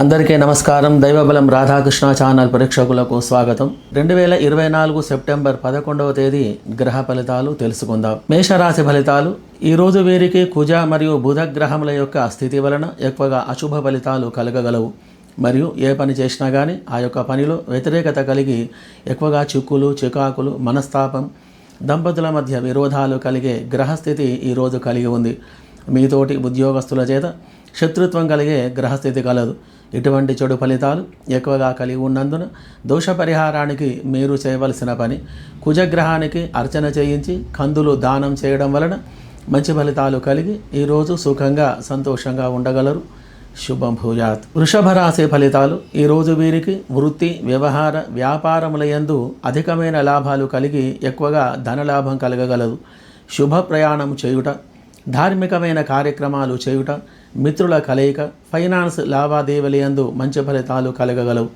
అందరికీ నమస్కారం. దైవబలం రాధాకృష్ణ ఛానల్ ప్రేక్షకులకు స్వాగతం. రెండు వేల ఇరవై నాలుగు సెప్టెంబర్ పదకొండవ తేదీ గ్రహ ఫలితాలు తెలుసుకుందాం. మేషరాశి ఫలితాలు ఈ రోజు వీరికి కుజ మరియు బుధ గ్రహముల యొక్క స్థితి వలన ఎక్కువగా అశుభ ఫలితాలు కలగగలవు. మరియు ఏ పని చేసినా కానీ ఆ యొక్క పనిలో వ్యతిరేకత కలిగి ఎక్కువగా చిక్కులు చికాకులు మనస్తాపం దంపతుల మధ్య విరోధాలు కలిగే గ్రహస్థితి ఈరోజు కలిగి ఉంది. మీతోటి ఉద్యోగస్తుల చేత శత్రుత్వం కలిగే గ్రహస్థితి కలదు. ఇటువంటి చెడు ఫలితాలు ఎక్కువగా కలిగి ఉన్నందున దోష పరిహారానికి మీరు చేయవలసిన పని కుజగ్రహానికి అర్చన చేయించి కందులు దానం చేయడం వలన మంచి ఫలితాలు కలిగి ఈరోజు సుఖంగా సంతోషంగా ఉండగలరు. శుభం భూయాత్. వృషభ రాశి ఫలితాలు ఈరోజు వీరికి వృత్తి వ్యవహార వ్యాపారముల యందు అధికమైన లాభాలు కలిగి ఎక్కువగా ధనలాభం కలగగలదు. శుభ ప్రయాణం చేయుట ధార్మికమైన కార్యక్రమాలు చేయుట మిత్రుల కలయిక ఫైనాన్స్ లావాదేవీల యందు మంచి ఫలితాలు కలగగలవు.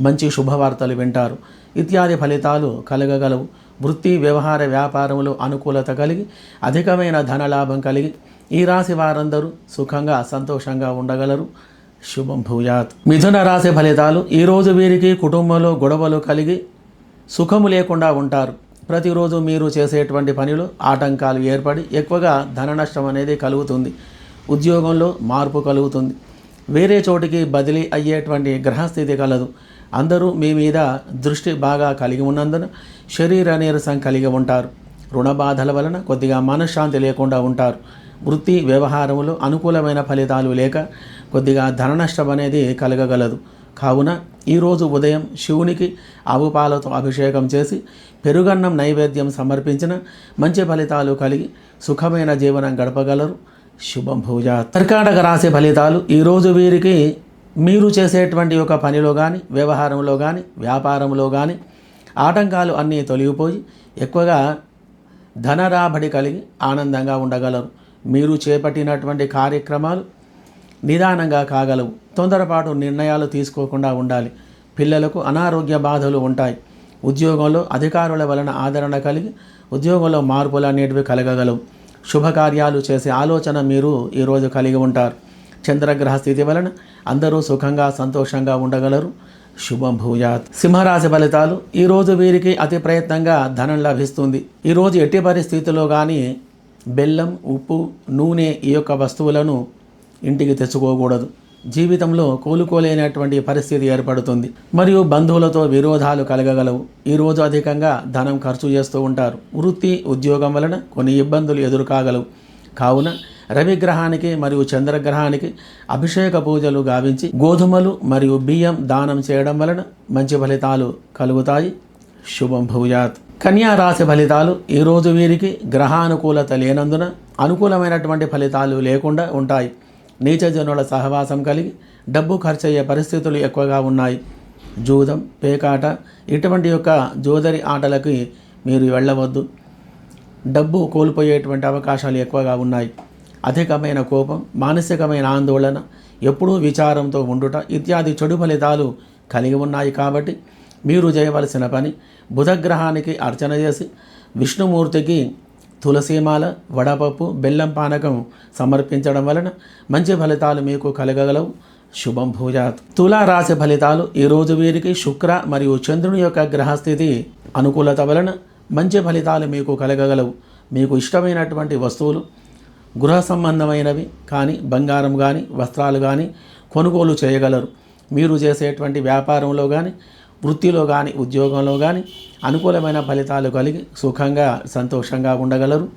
మంచి శుభవార్తలు వింటారు. ఇత్యాది ఫలితాలు కలగగలవు. వృత్తి వ్యవహార వ్యాపారంలో అనుకూలత కలిగి అధికమైన ధనలాభం కలిగి ఈ రాశి వారందరూ సుఖంగా సంతోషంగా ఉండగలరు. శుభం భూయాత్. మిథున రాశి ఫలితాలు ఈరోజు వీరికి కుటుంబంలో గొడవలు కలిగి సుఖము లేకుండా ఉంటారు. ప్రతిరోజు మీరు చేసేటువంటి పనిలో ఆటంకాలు ఏర్పడి ఎక్కువగా ధన నష్టం అనేది కలుగుతుంది. ఉద్యోగంలో మార్పు కలుగుతుంది. వేరే చోటికి బదిలీ అయ్యేటువంటి గ్రహస్థితి కలదు. అందరూ మీ మీద దృష్టి బాగా కలిగి ఉన్నందున శరీర నీరసం కలిగి ఉంటారు. రుణ బాధల వలన కొద్దిగా మనశ్శాంతి లేకుండా ఉంటారు. వృత్తి వ్యవహారములో అనుకూలమైన ఫలితాలు లేక కొద్దిగా ధన నష్టం అనేది కలగగలదు. కావున ఈరోజు ఉదయం శివునికి ఆవుపాలతో అభిషేకం చేసి పెరుగన్నం నైవేద్యం సమర్పించిన మంచి ఫలితాలు కలిగి సుఖమైన జీవనం గడపగలరు. శుభం భూజ కర్కాటక రాశి ఫలితాలు. ఈరోజు వీరికి మీరు చేసేటువంటి ఒక పనిలో కానీ వ్యవహారంలో కానీ వ్యాపారంలో కానీ ఆటంకాలు అన్నీ తొలగిపోయి ఎక్కువగా ధనరాబడి కలిగి ఆనందంగా ఉండగలరు. మీరు చేపట్టినటువంటి కార్యక్రమాలు నిదానంగా కాగలవు. తొందరపాటు నిర్ణయాలు తీసుకోకుండా ఉండాలి. పిల్లలకు అనారోగ్య బాధలు ఉంటాయి. ఉద్యోగంలో అధికారుల వలన ఆదరణ కలిగి ఉద్యోగంలో మార్పులు అనేటివి కలగగలవు. శుభకార్యాలు చేసే ఆలోచన మీరు ఈరోజు కలిగి ఉంటారు. చంద్రగ్రహ స్థితి వలన అందరూ సుఖంగా సంతోషంగా ఉండగలరు. శుభం భూయాత్. సింహరాశి ఫలితాలు ఈరోజు వీరికి అతి ప్రయత్నంగా ధనం లభిస్తుంది. ఈరోజు ఎట్టి పరిస్థితుల్లో కానీ బెల్లం ఉప్పు నూనె ఈ యొక్క వస్తువులను ఇంటికి తెచ్చుకోకూడదు. జీవితంలో కోలుకోలేనటువంటి పరిస్థితి ఏర్పడుతుంది. మరియు బంధువులతో విరోధాలు కలగగలవు. ఈరోజు అధికంగా ధనం ఖర్చు చేస్తూ ఉంటారు. వృత్తి ఉద్యోగం వలన కొన్ని ఇబ్బందులు ఎదురుకాగలవు. కావున రవిగ్రహానికి మరియు చంద్రగ్రహానికి అభిషేక పూజలు గావించి గోధుమలు మరియు బియ్యం దానం చేయడం వలన మంచి ఫలితాలు కలుగుతాయి. శుభం భూయాత్. కన్యా రాశి ఫలితాలు ఈరోజు వీరికి గ్రహానుకూలత లేనందున అనుకూలమైనటువంటి ఫలితాలు లేకుండా ఉంటాయి. నీచజనుల సహవాసం కలిగి డబ్బు ఖర్చయ్యే పరిస్థితులు ఎక్కువగా ఉన్నాయి. జూదం పేకాట ఇటువంటి యొక్క జోదరి ఆటలకి మీరు వెళ్ళవద్దు. డబ్బు కోల్పోయేటువంటి అవకాశాలు ఎక్కువగా ఉన్నాయి. అధికమైన కోపం మానసికమైన ఆందోళన ఎప్పుడూ విచారంతో ఉండుట ఇత్యాది చెడు ఫలితాలు కలిగి ఉన్నాయి కాబట్టి మీరు చేయవలసిన పని బుధగ్రహానికి అర్చన చేసి విష్ణుమూర్తికి తులసీమాల వడపప్పు బెల్లం పానకం సమర్పించడం వలన మంచి ఫలితాలు మీకు కలగగలవు. శుభం భూజాత్. తులారాశి ఫలితాలు ఈరోజు వీరికి శుక్ర మరియు చంద్రుని యొక్క గ్రహస్థితి అనుకూలత వలన మంచి ఫలితాలు మీకు కలగగలవు. మీకు ఇష్టమైనటువంటి వస్తువులు గృహ సంబంధమైనవి కానీ బంగారం కానీ వస్త్రాలు కానీ కొనుగోలు చేయగలరు. మీరు చేసేటువంటి వ్యాపారంలో కానీ వృత్తిలో కానీ ఉద్యోగంలో కానీ అనుకూలమైన ఫలితాలు కలిగి సుఖంగా సంతోషంగా ఉండగలరు.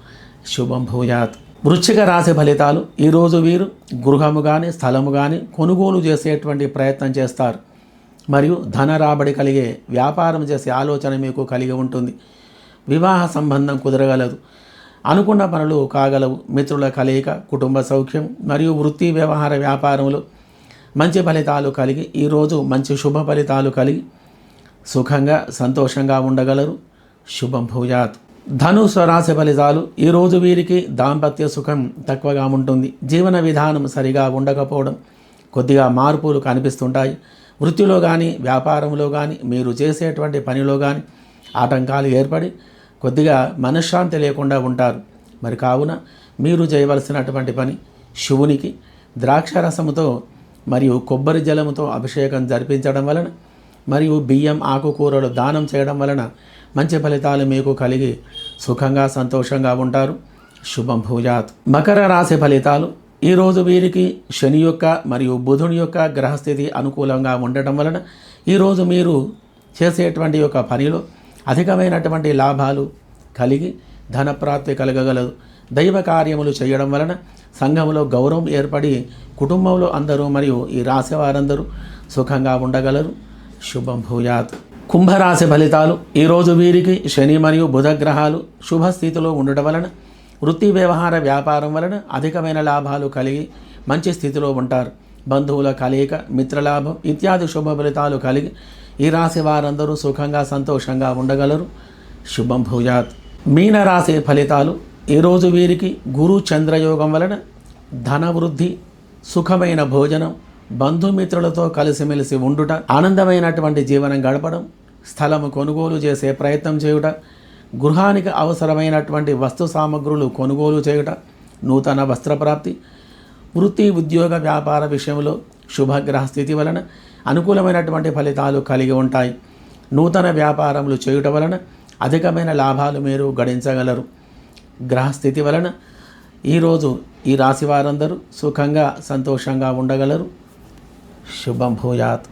శుభం భూయాత్. వృశ్చిక రాశి ఫలితాలు ఈరోజు వీరు గృహము కానీ స్థలము కానీ కొనుగోలు చేసేటువంటి ప్రయత్నం చేస్తారు. మరియు ధన రాబడి కలిగే వ్యాపారం చేసే ఆలోచన మీకు కలిగి ఉంటుంది. వివాహ సంబంధం కుదరగలదు. అనుకున్న పనులు కాగలవు. మిత్రుల కలయిక కుటుంబ సౌఖ్యం మరియు వృత్తి వ్యవహార వ్యాపారంలో మంచి ఫలితాలు కలిగి ఈరోజు మంచి శుభ ఫలితాలు కలిగి సుఖంగా సంతోషంగా ఉండగలరు. శుభం భూయాత్ ధనుసు రాశి ఫలితాలు ఈరోజు వీరికి దాంపత్య సుఖం తక్కువగా ఉంటుంది. జీవన విధానం సరిగా ఉండకపోవడం కొద్దిగా మార్పులు కనిపిస్తుంటాయి. వృత్తిలో కానీ వ్యాపారంలో కానీ మీరు చేసేటువంటి పనిలో కానీ ఆటంకాలు ఏర్పడి కొద్దిగా మనశ్శాంతి లేకుండా ఉంటారు. మరి కావున మీరు చేయవలసినటువంటి పని శివునికి ద్రాక్షరసముతో మరియు కొబ్బరి జలముతో అభిషేకం జరిపించడం వలన మరియు బియ్యం ఆకుకూరలు దానం చేయడం వలన మంచి ఫలితాలు మీకు కలిగి సుఖంగా సంతోషంగా ఉంటారు. శుభం భూజాత్. మకర రాశి ఫలితాలు. ఈరోజు వీరికి శని యొక్క మరియు బుధుని యొక్క గ్రహస్థితి అనుకూలంగా ఉండటం వలన ఈరోజు మీరు చేసేటువంటి యొక్క పనిలో అధికమైనటువంటి లాభాలు కలిగి ధనప్రాప్తి కలగగలదు దైవ కార్యములు చేయడం వలన సంఘంలో గౌరవం ఏర్పడి కుటుంబంలో అందరూ మరియు ఈ రాశి వారందరూ సుఖంగా ఉండగలరు. శుభం భూయాత్. కుంభరాశి ఫలితాలు ఈరోజు వీరికి శని మరియు బుధగ్రహాలు శుభస్థితిలో ఉండటం వలన వృత్తి వ్యవహార వ్యాపారం వలన అధికమైన లాభాలు కలిగి మంచి స్థితిలో ఉంటారు. బంధువుల కలయిక మిత్రలాభం ఇత్యాది శుభ ఫలితాలు కలిగి ఈ రాశి వారందరూ సుఖంగా సంతోషంగా ఉండగలరు. శుభం భూజాత్ మీనరాశి ఫలితాలు ఈరోజు వీరికి గురు చంద్రయోగం వలన ధనవృద్ధి సుఖమైన భోజనం బంధుమిత్రులతో కలిసిమెలిసి ఉండుట ఆనందమైనటువంటి జీవనం గడపడం స్థలము కొనుగోలు చేసే ప్రయత్నం చేయుట గృహానికి అవసరమైనటువంటి వస్తు సామగ్రులు కొనుగోలు చేయుట నూతన వస్త్రప్రాప్తి వృత్తి ఉద్యోగ వ్యాపార విషయంలో శుభగ్రహ స్థితి వలన అనుకూలమైనటువంటి ఫలితాలు కలిగి ఉంటాయి. నూతన వ్యాపారములు చేయుట వలన అధికమైన లాభాలు మీరు గడించగలరు. గ్రహస్థితి వలన ఈరోజు ఈ రాశి వారందరూ సుఖంగా సంతోషంగా ఉండగలరు. శుభం భూయాత్